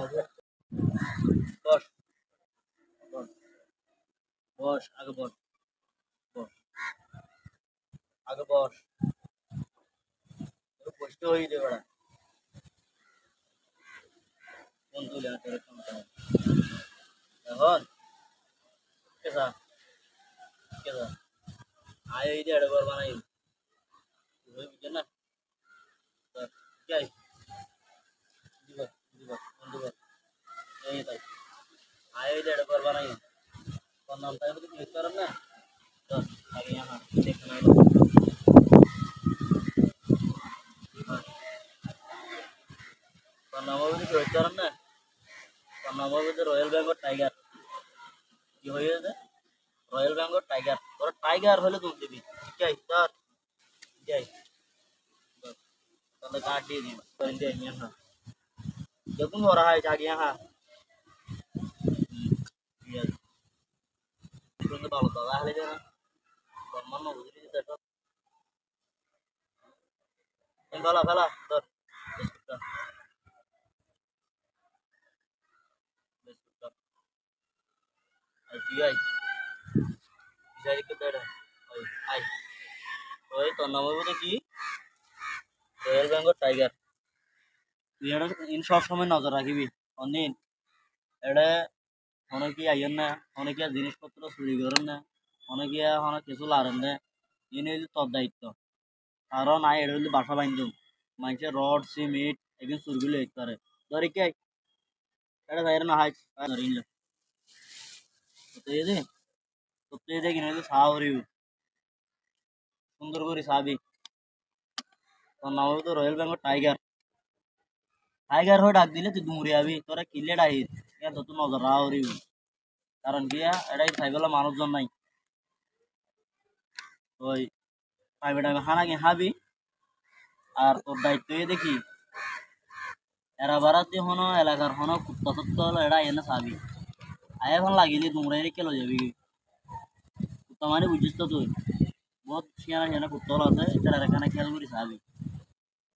আছে বস। বস বস। হয়ে কোন তুলে এখন? কেসা কেসা আয় এই দেড় বানাই না? কি আই দিব দিব দিব এই তাই আয় এই দেড় বার বানাই তোর নামটা এবার তুমি লিখতে পারেন না? দশ আমি আমার দেখতে নাই তোর নাম হবে তুমি লিখতে পারেন না তোর নাম হবে যে? রয়্যাল বেঙ্গল টাইগার ওরা টাইগার হলে তুমি দিবি। ঠিক আছে যাই। তাহলে কাটিয়ে দিই দেখুন ওরা হয় হ্যাঁ। না সম্মান না বুঝলি দিতে সব ফেলা ফেলা ধর। বিস্কুটটা বিস্কুটটা আর তুই আই ওই তোর নাম হবে কি? Royal Bengal tiger. তুই এটা ইন সব সময় নজর রাখিবি। অনিন, এটা অনেকে আইয়েন না, অনেকে জিনিসপত্র চুরি করেন না, অনেকে অনেক কিছু লারেন না। ইনি হইলে তোর দায়িত্ব। কারণ আই এটা হইলে বাসা বাইন্দুম মানুষের রড, সিমেন্ট, এগুলো চুরগুলো এক করে ধরে কে এটা যাই না, হাই। ধরে নিল তো এই দে তো এই সাহরিব সুন্দর করে সাবি তোর নাম হবে তো রয়্যাল বেঙ্গল টাইগার। টাইগার হয়ে ডাক দিলে তুই দুমড়ে যাবি, তোরা কিলে ডাইর ইয়া তো তুই নজর রাহরিব কারণ কি এটাই সাইবেলা মানুষজন নাই। ওই প্রাইভেট আমি হানাকে হাবি আর তোর দায়িত্ব দেখি। এরা বারাতে হনো, এলাকার হনো, কুত্তা টুত্তা হলো, এরা এনে চাবি আয় এখন লাগিলি দুমড়াই রেখে লো যাবি কুত্তা মানে বুঝিস তো তুই। বহুত সিয়ানা সিয়ানা কুত্তা হলো আছে এটা এখানে খেয়াল করি চাবি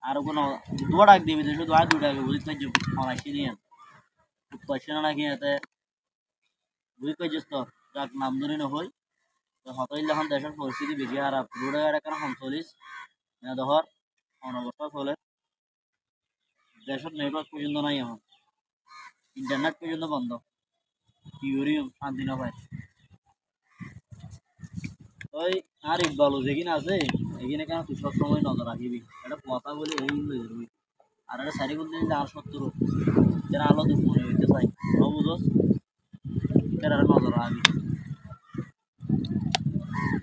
আর কোনো ডাক দিবি তুই শুধু আর দুটা বুঝিস তো অনাইছি দিয়ে কুত্তা সিয়ানা নাকি এতে। বুঝি কইছিস তো যাক, নাম ধরে নহই তো হতইলে এখন দেশের পরিস্থিতি বেশি খারাপ। রোডে এখন অনবস্থা চলে। দেশের নেটওয়ার্ক পর্যন্ত নাই এখন। ইন্টারনেট পর্যন্ত বন্ধ। করি, শান্তি না পায় আর যেখানে আছে, এখানে কেন তুই সব সময় নজর রাখিবি? এটা কথা বলে এই যাবি। আর এটা সারি বলতে আর সত্তর আলো মনে হইতে চাই বুঝোস এরা নজর রাখবি।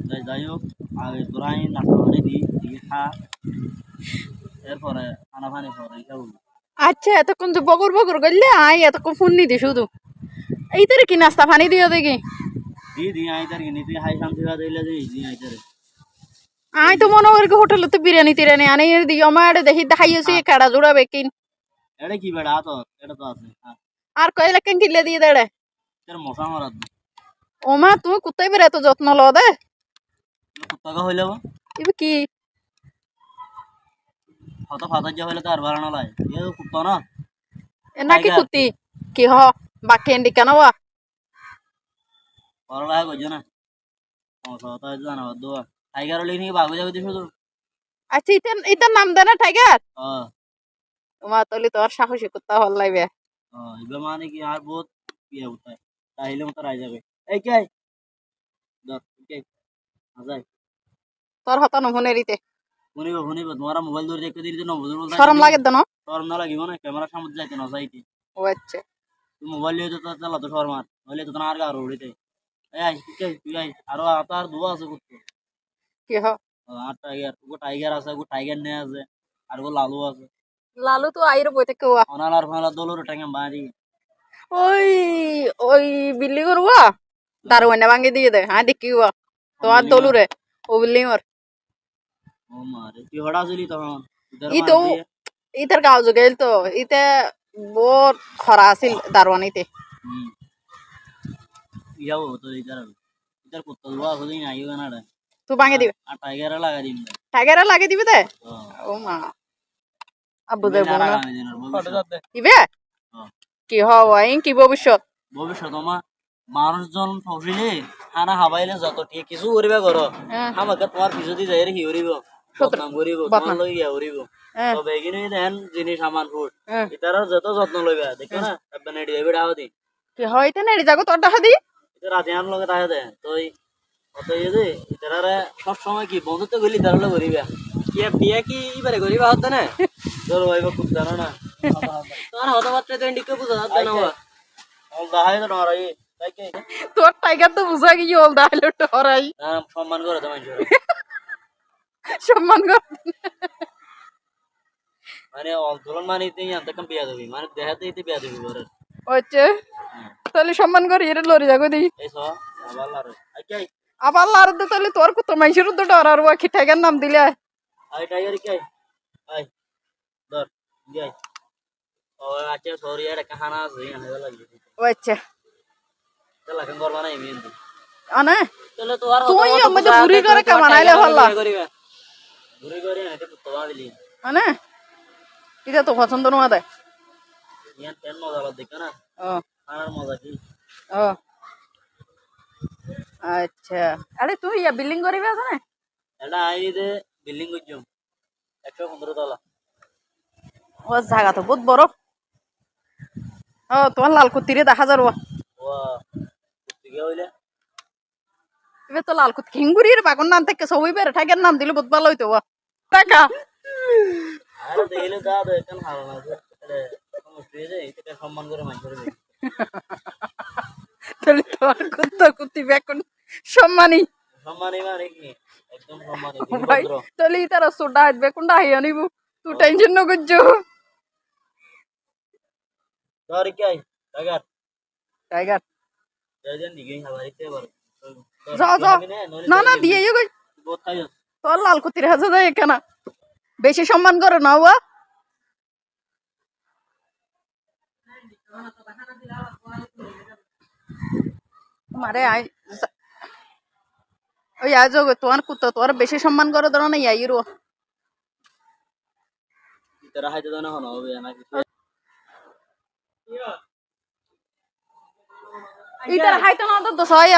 যাই যাই হোক, আগে তোরাই নাস্তা পানি দিই খা। এরপরে খানা পানি পরে আচ্ছা এতক্ষণ তো বগর বগর করলে আই এতক্ষণ ফোন নিদি শুধু। এই তোর কি নাস্তা পানি দিও দেখি? আই তার তার। তো মনে করি হোটেলে তো বিরিয়ানি টিরিয়ানি আনি দি আমার দেখি দেখাইছি কাড়া জোড়া বেকিন। এটা কি বেড়া? তো এটা তো আছে আর কয়লা কেন কিনলে দিয়ে দেড়ে তোর মশা মারাত ও মা তুমি কুত্তাই বেড়ে এত যত্ন লো দে। কুত্তাকা হইলে ইবে কি? হত ফাতার যা হইলে তো আর বাড়ানো লাই। এ কুত্তা না। এ নাকি কুত্তি? কি হ বাকি এন্ডি কেন বা? বড় লাগে কইছ না। টাইগার হলে নাকি বাগু যাবে শুধু আচ্ছা ইতার ইতার নাম দে না টাইগার? তোমার তলি তোর সাহসী কুত্তা ভালো লাগবে। এবার মানে কি আর বহুত ইয়ে উঠায়। তাইলে মতো রাই যাবে। এই কে? তোর হতা নমুনে রিতে শুনিব শুনিব। তোমার মোবাইল ধরে দেখতে দিলি তো নবুজুর বলতে সরম লাগে দেন শরম না লাগিব না ক্যামেরার সামনে যাইতে না যাইতে। ও আচ্ছা। মোবাইল লিয়ে তো চালা তো শরম আর। নইলে তো আর গার উড়িতে। আরও আতা আর আছে কুত্তো কি হ আর টাইগার গো টাইগার আছে গো টাইগার নে আছে আর গো লালু আছে। লালু তো আইর বইতে কেউ অনালার ফালা দলর টাঙ্গা বাড়ি ওই ওই বিল্লি করবা দারোয়ানে ভাঙি দিয়ে দে হ্যাঁ দেখিবা তোমার দলু রে ও বিল্লি ও মারে তুই হড়া ছিলি তখন ই তো ইতার গাঁও যোগেল তো ইতে বৰ খরা আছিল দারোয়ানিতে হুম ইয়াও তো কুত্তো দুয়া আছে দিন আইও না রে তুই ভাঙি দিবে আর টাইগার লাগা দিন টাইগারে লাগে দিবে দে হ্যাঁ ও মা আব্বু দেব না হ্যাঁ। কি কি ভবিষ্যৎ ভবিষ্যৎ আমার মানুষজন ফসিলে খানা হাবাইলে যত ঠিক কিছু করিবা করো। আমাকে তোমার পিছু দিয়ে যাই কি করিব বদনাম করিব তোমার। লই গিয়া করিব তবে এগিনে দেন জিনিস সামান ফুট হ্যাঁ। যত যত্ন লইবা দেখো না এবার নেড়ি যাবে ডাও দি কি হয় তে নেড়ি যাগো তোর দেখা দি এটা লগে তাহে অত ইয়ে সব সময় কি বন্ধুত্ব গলি করিবা কি বিয়া কি ইবারে করিবা হতো না তোর খুব জানো না। তোমার হতবাত্রা তো ইন্ডিকে বুঝা হতো না বাবা। অল দাহাই তো নর এই তাই কি? তোর টাইগার তো বুঝা গিয়ে ওল দাইলো টরাই সম্মান করে তোমার সম্মান কর মানে মানে ইতে আনতে কম বিয়া দিবি মানে দেহাতে ইতে বিয়া দিবি ঘরে হচ্ছে তাহলে সম্মান করি এটা লরি যাগো দি আবার লারে দে তাহলে তোর কত মাইশের তো ওয়া টাইগার নাম দিলে আই টাইগার কি? আই ধর যাই ও আচ্ছা সরি কাহানা লাগি আচ্ছা। চলা কেন করবা না আনে তো আর তুই আমাদের বুড়ি করে না, কামানাইলে তো তোমা দিলি। আনে এটা তো পছন্দ নোয়া দেয় ইয়ান তেন মজা লাগ দেখো না ও। ও। আচ্ছা। আরে তুই ইয়া বিল্ডিং করিবি আছে না এটা আই বিল্ডিং করছম। একশো পনেরো তলা। ও জায়গা তো বহুত বড়। ও তোমার লাল কুত্তিরে দেখা যার ও ও হইলে? এবার তো লাল কুত খেঙ্গুরির বাগন নাম থেকে সবই ঠাকের নাম দিলে বহুত ভালো হইতো ও। টাকা আর দেখিলে যা দে কেন ভালো না এটা সমস্যা যায় এটা সম্মান করে মাইন করে তাহলে তোমার কুত্তা কুত্তি বেকন সম্মানী সম্মানই। মানে কি একদম সম্মানই ভাই তাহলে তারা সোডা আসবে কোনটা হাইয়া নিব? তুই টেনশন ন করছ। ধর কি আই টাইগার। যান দিকে খাবার দিতে পারো যাও যাও না না দিয়ে খাই তোর লাল কুত্তির হাজা যায় কেনা বেশি সম্মান করে না ও মারে আই ওই আজ তোমার কুত্তা তোমার বেশি সম্মান করে ধরো না ইয়াইরো তারা হাইতে দাও না হন হবে না কিছু। ইতার হাইতো না তো দোষ হয়